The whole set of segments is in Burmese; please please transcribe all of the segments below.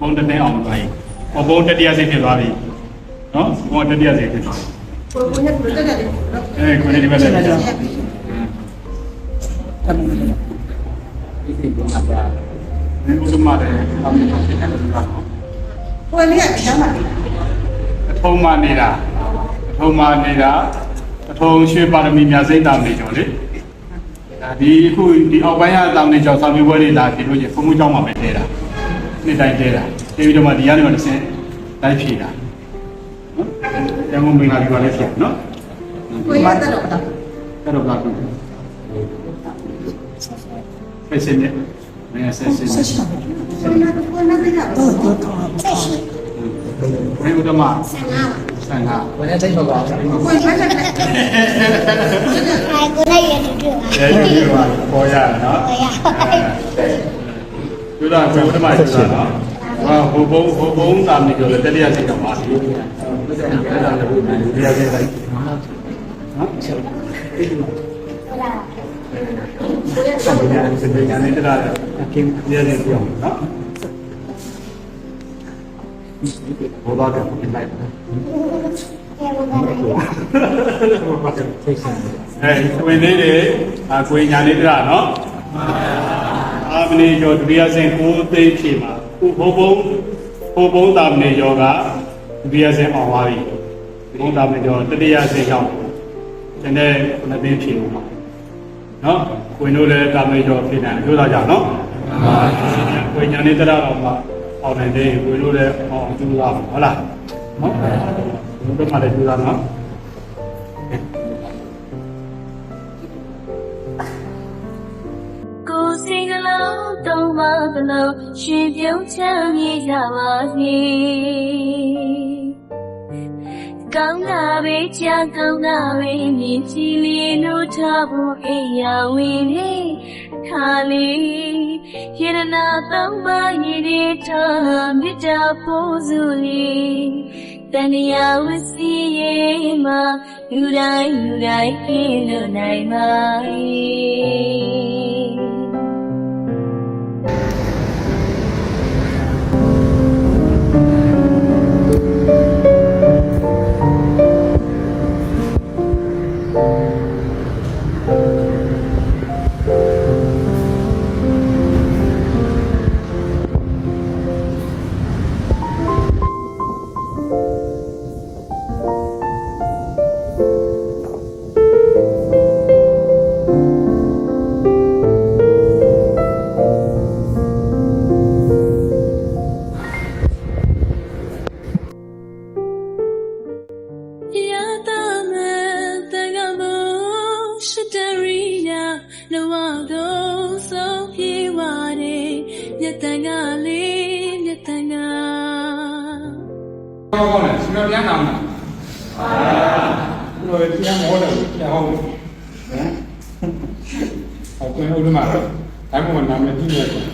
ဘုံတစ်သိန်းအောင်သွားရင်ဘုံဘုံတတိယစိတ်ဖြစ်သွားပြီနော်ဘုံတတိယစိတ်ဖြစ်သွားပြီကိုကိုရက်ကိုတက်တယ်နော်အဲကိုနေဒီဘက်လည်းကြာရက်ပြီတမန်တော်ဒီစိတ်ကပါဒီဥဒမတဲ့အောင်းနေတယ်ကတော့ကိုလေးကအချမ်းပါလေအထုံးမနေတာအထုံးမနေတာအထုံးရွှေပါရမီမြတ်စိတ်တာနေကြောလေဒါဒီအခုဒီအောက်ပိုင်းကတာမန်ကြောင့်စာမေးပွဲတွေလာပြီလို့ချင်းဘုံဘုံကျောင်းမှာပဲတဲတာ နေ့တိုင်းတဲတာတဲပြီးတော့မှဒီကနေမှတစ်ဆင့်တိုင်းဖြေတာနော်ရန်ကုန်မင်္ဂလာဒီပါလေးဖြေနော်ကိုရက်တက်တော့တော့အဲ့တော့ဘာလို့ပဲစင်းနေမင်းဆက်စင်းနေကိုနာကိုနာတက်တာတော့တော့တော့တော့ဘယ်ဥဒမဆန်လာပါဆန်ကဘယ်နဲ့စိတ်ပါပါကိုရက်တက်တယ်အဲကိုလိုက်ရတူတူပါရဲရဲပါပေါ်ရနော်ဟောရ ယူလာဘယ်ဥဒမယူလာနော်ဟာဟိုဘုံဟိုဘုံသာမီကျော်လည်းတတိယစိတ်ကပါစီဘယ်နဲ့ဒါလည်းဘယ်နဲ့တတိယစိတ်လိုက်နော်ချက်ဟုတ်လားဆက်ပြီးရတယ်စတဲ့ညာနေတရာကင်းရဲရဲပြောင်းနော်ဘောသားကပြင်လိုက်ပါအဲဘာလဲစိတ်ဆန်အဲဝင်သေးတယ်အကွေညာနေတရာနော် အာမနီကျော်ဒုတိယဆင့်ကိုသိဖြေမှာခုဘုံဘုံဘုံဘုံတာမနီကျော်ကဒုတိယဆင့်အောင်သွားပြီဘုံတာမနီကျော်တတိယဆင့်ရောက်တယ်တဲ့ခုနှစ်သိဖြေလို့ပါနော်ဝင်တို့လည်းတာမနီကျော်ဖြစ်နေတယ်ပြောသားကြနော်ကွေညာနေတရာတော့မှအောင်နိုင်တယ်ဝင်တို့လည်းအောင်ကျူးလာဟုတ်လားနော်ဘုံတို့မှလည်းကျူးလာနော် တုံးမကလုံးရှင်ပြုံးချမ်းမြေကြပါစေကောင်းတာပဲကြာကောင်းတာပဲမြင်ကြည့်လေးလို့ထားဖို့အိယာဝင်နေခါလေးယေရနာတောင်းပါရည်ရထားမြတ်တာပိုးစုလေးတန်ရဝစီရဲ့မှာလူတိုင်းလူတိုင်းကင်းလို့နိုင်ပါ၏ Yadamantagamo Nawado so piwade Nyatanga le nyatanga ကောင်းတယ်ရှင်တော်ပြန်လာမှာအာဘယ်လိုပြန်မောတယ်ပြန်ဟောဟမ်အခုလည်းဦးမတော့အဲ့မှာနာမည်ကြီးနေတယ်ကျွန်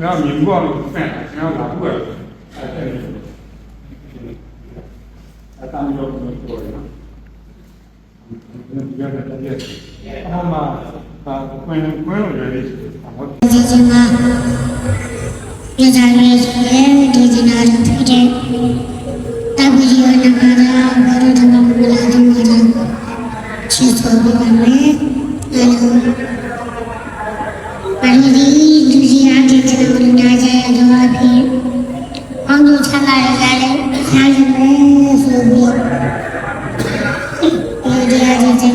တော်မြင်ဘူးအောင်ဖန်ကျွန်တော်လာဘူးပဲအဲ့ဒါအဲ့ဒါမျိုးကိုပြောရ အောင်ဒီကတည်းကအမှဘာကွင်းကွင်းလို့ရတယ်ဟုတ်ဒီစင်ကရကြနေရဲ့ဒီစင်နာဖြစ်တဲ့တပည့်ရနမရာဘရဒမမလာဒီမလာချစ်စောပါမယ်အဲလိုပါဠိဒီစီအတိတ်ကနာကြရတော့ဖြစ်အောင်သူချလာရကြတယ်ဆိုင်မယ်ဆိုပြီးဒီ